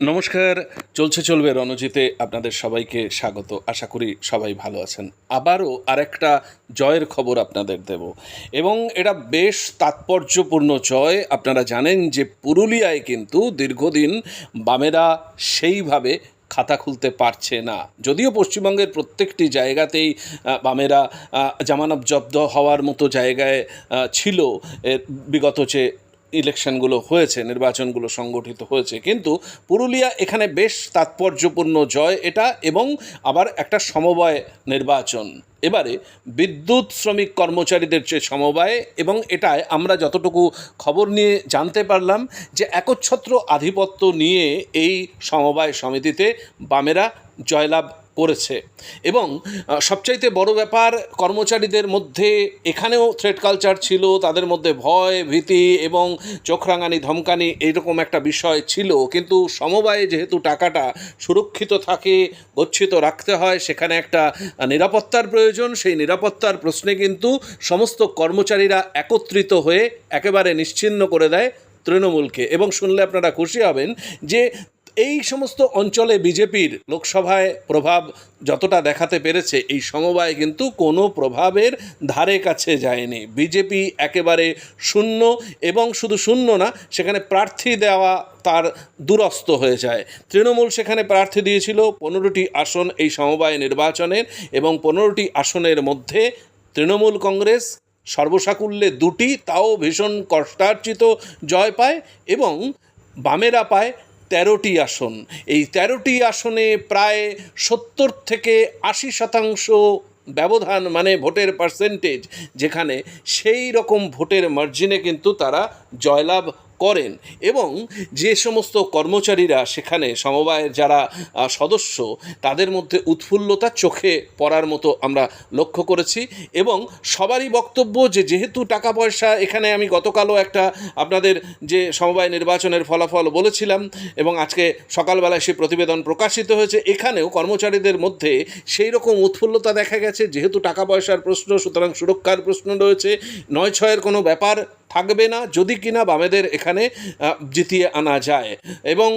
নমস্কার চলছে চলবে রণজিতে। আপনাদের সবাইকে স্বাগত। আশা করি সবাই ভালো আছেন। আবারও আরেকটা জয়ের খবর আপনাদের দেব। এবং এটা বেশ তাৎপর্যপূর্ণ জয়। আপনারা জানেন যে পুরুলিয়ায় কিন্তু দীর্ঘদিন বামেরা সেইভাবে খাতা খুলতে পারছে না। যদিও পশ্চিমবঙ্গের প্রত্যেকটি জায়গাতেই বামেরা আহ, জামানত জব্দ হওয়ার মতো জায়গায় ছিল। বিগত যে ইলেকশনগুলো হয়েছে, নির্বাচনগুলো সংগঠিত হয়েছে, কিন্তু পুরুলিয়া এখানে বেশ তাৎপর্যপূর্ণ জয় এটা এবং আবার একটা সমবায় নির্বাচন। এবারে বিদ্যুৎ শ্রমিক কর্মচারীদের যে সমবায় এবং এটায় আমরা যতটুকু খবর নিয়ে জানতে পারলাম যে একচ্ছত্র আধিপত্য নিয়ে এই সমবায় সমিতিতে বামেরা জয়লাভ করেছে। এবং সবচাইতে বড় ব্যাপার, কর্মচারীদের মধ্যে এখানেও থ্রেড কালচার ছিল, তাদের মধ্যে ভয়, ভীতি এবং চোখরাঙানি, ধমকানি এইরকম একটা বিষয় ছিল। কিন্তু সমবায়ে যেহেতু টাকাটা সুরক্ষিত থাকে, গচ্ছিত রাখতে হয়, সেখানে একটা নিরাপত্তার প্রয়োজন। সেই নিরাপত্তার প্রশ্নে কিন্তু সমস্ত কর্মচারীরা একত্রিত হয়ে একেবারে নিশ্চিন্ন করে দেয় তৃণমূলকে। এবং শুনলে আপনারা খুশি হবেন যে এই সমস্ত অঞ্চলে বিজেপির লোকসভায় প্রভাব যতটা দেখাতে পেরেছে, এই সমবায় কিন্তু কোনো প্রভাবের ধারে কাছে যায়নি। বিজেপি একেবারে শূন্য এবং শুধু শূন্য না, সেখানে প্রার্থী দেওয়া তার দুরস্ত হয়ে যায়। তৃণমূল সেখানে প্রার্থী দিয়েছিল পনেরোটি আসন এই সমবায় নির্বাচনের এবং পনেরোটি আসনের মধ্যে তৃণমূল কংগ্রেস সর্বসাকুল্যে দুটি, তাও ভীষণ কষ্টার্জিত জয় পায় এবং বামেরা পায় তেরোটি আসন। এই তেরোটি আসনে প্রায় সত্তর থেকে আশি শতাংশ ব্যবধান মানে ভোটের পার্সেন্টেজ যেখানে সেই রকম ভোটের মার্জিনে কিন্তু তারা জয়লাভ করেন এবং যে সমস্ত কর্মচারীরা সেখানে সমবায়ের যারা সদস্য, তাদের মধ্যে উৎফুল্লতা চোখে পড়ার মতো আমরা লক্ষ্য করেছি এবং সবারই বক্তব্য যে যেহেতু টাকা পয়সা এখানে আমি গতকালও একটা আপনাদের যে সমবায় নির্বাচনের ফলাফল বলেছিলাম এবং আজকে সকালবেলায় সেই প্রতিবেদন প্রকাশিত হয়েছে, এখানেও কর্মচারীদের মধ্যে সেই রকম উৎফুল্লতা দেখা গেছে। যেহেতু টাকা পয়সার প্রশ্ন, সুতরাং সুরক্ষার প্রশ্ন রয়েছে, নয় ছয়ের কোনো ব্যাপার থাকবে না যদি কিনা বামেদের এখানে জিতিয়ে আনা যায়। এবং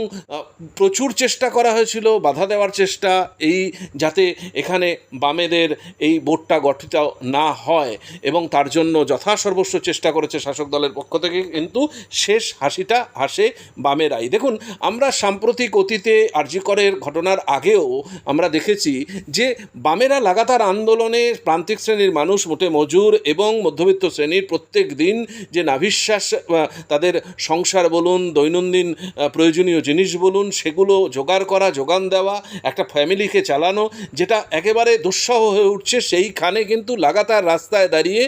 প্রচুর চেষ্টা করা হয়েছিল, বাধা দেওয়ার চেষ্টা, এই যাতে এখানে বামেদের এই বোর্ডটা গঠিত না হয়। এবং তার জন্য যথাসর্বস্ব চেষ্টা করেছে শাসক দলের পক্ষ থেকে, কিন্তু শেষ হাসিটা হাসে বামেরাই। দেখুন, আমরা সাম্প্রতিক অতীতে আর্যিকরের ঘটনার আগেও আমরা দেখেছি যে বামেরা লাগাতার আন্দোলনে প্রান্তিক শ্রেণির মানুষ মোটে মজুর এবং মধ্যবিত্ত শ্রেণির প্রত্যেক দিন যে নাভিশ্বাস তাদের সংসার বলুন, দৈনন্দিন প্রয়োজনীয় জিনিস বলুন, সেগুলো জোগাড় করা, যোগান দেওয়া, একটা ফ্যামিলিকে চালানো, যেটা একেবারে দুঃসহ হয়ে উঠছে, সেইখানে কিন্তু লাগাতার রাস্তায় দাঁড়িয়ে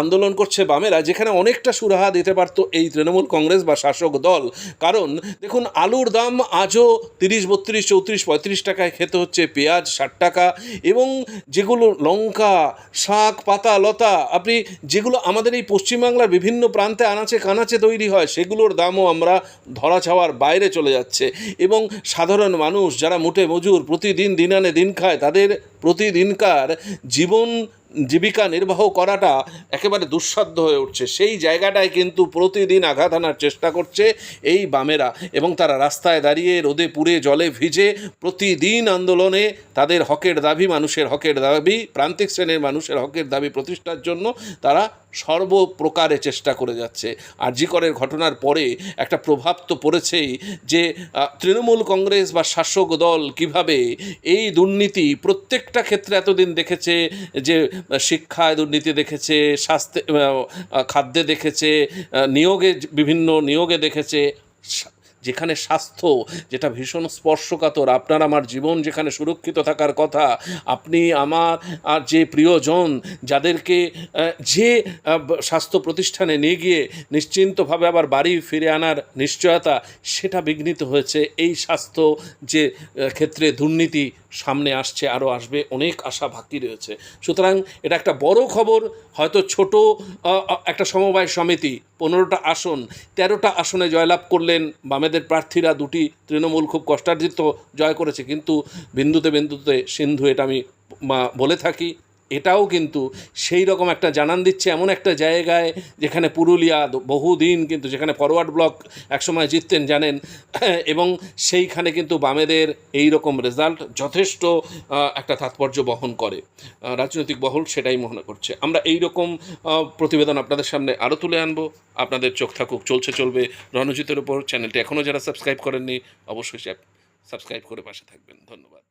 আন্দোলন করছে বামেরা, যেখানে অনেকটা সুরাহা দিতে পারতো এই তৃণমূল কংগ্রেস বা শাসক দল। কারণ, দেখুন, আলুর দাম আজও তিরিশ, বত্রিশ, চৌত্রিশ, পঁয়ত্রিশ টাকায় খেতে হচ্ছে, পেঁয়াজ ষাট টাকা, এবং যেগুলো লঙ্কা, শাক, পাতা, লতা, আপনি যেগুলো আমাদের এই পশ্চিমবাংলার বিভিন্ন প্রান্তে আনাচে কানাচে তৈরি হয়, সেগুলোর দামও আমরা ধরা ছাওয়ার বাইরে চলে যাচ্ছে। এবং সাধারণ মানুষ যারা মোটে মজুর প্রতিদিন দিন আনে দিন খায়, তাদের প্রতিদিনকার জীবন জীবিকা নির্বাহ করাটা একেবারে দুঃসাধ্য হয়ে উঠছে। সেই জায়গাটায় কিন্তু প্রতিদিন আঘাত আনার চেষ্টা করছে এই বামেরা। এবং তারা রাস্তায় দাঁড়িয়ে রোদে পুড়ে জলে ভিজে প্রতিদিন আন্দোলনে তাদের হকের দাবি, মানুষের হকের দাবি, প্রান্তিক শ্রেণির মানুষের হকের দাবি প্রতিষ্ঠার জন্য তারা সর্বপ্রকারে চেষ্টা করে যাচ্ছে। আর আরজিকরের ঘটনার পরে একটা প্রভাব তো পড়েছেই যে তৃণমূল কংগ্রেস বা শাসক দল কীভাবে এই দুর্নীতি প্রত্যেকটা ক্ষেত্রে এতদিন দেখেছে যে শিক্ষায় দুর্নীতি দেখেছে, স্বাস্থ্যে খাদ্যে দেখেছে নিয়োগে বিভিন্ন নিয়োগে দেখেছে যেখানে স্বাস্থ্য যেটা ভীষণ স্পর্শকাতর, আপনার আমার জীবন যেখানে সুরক্ষিত থাকার কথা, আপনি আমার আর যে প্রিয়জন যাদেরকে যে স্বাস্থ্য প্রতিষ্ঠানে নিয়ে গিয়ে নিশ্চিন্তভাবে আবার বাড়ি ফিরে আনার নিশ্চয়তা, সেটা বিঘ্নিত হয়েছে। এই স্বাস্থ্য যে ক্ষেত্রে দুর্নীতি সামনে আসছে, আরও আসবে, অনেক আশা বাকি রয়েছে। সুতরাং এটা একটা বড় খবর, হয়তো ছোট একটা সমবায় সমিতি, পনেরোটা আসন, তেরোটা আসনে জয়লাভ করলেন বামেদের প্রার্থীরা দুটি তৃণমূল খুব কষ্টার্জিত জয় করেছে। কিন্তু বিন্দুতে বিন্দুতে সিন্ধু এটা আমি বলে থাকি। এটাও কিন্তু সেই রকম একটা জানান দিচ্ছে এমন একটা জায়গায় যেখানে পুরুলিয়া বহুদিন কিন্তু যেখানে ফরওয়ার্ড ব্লক একসময় জিততেন জানেন, এবং সেইখানে কিন্তু বামেদের এই রকম রেজাল্ট যথেষ্ট একটা তাৎপর্য বহন করে। রাজনৈতিক বহল সেটাই মনে করছে। আমরা এই রকম প্রতিবেদন আপনাদের সামনে আরও তুলে আনব। আপনাদের চোখ থাকুক, চলছে চলবে রণজিতের উপর। চ্যানেলটি এখনও যারা সাবস্ক্রাইব করেননি, অবশ্যই সাবস্ক্রাইব করে পাশে থাকবেন। ধন্যবাদ।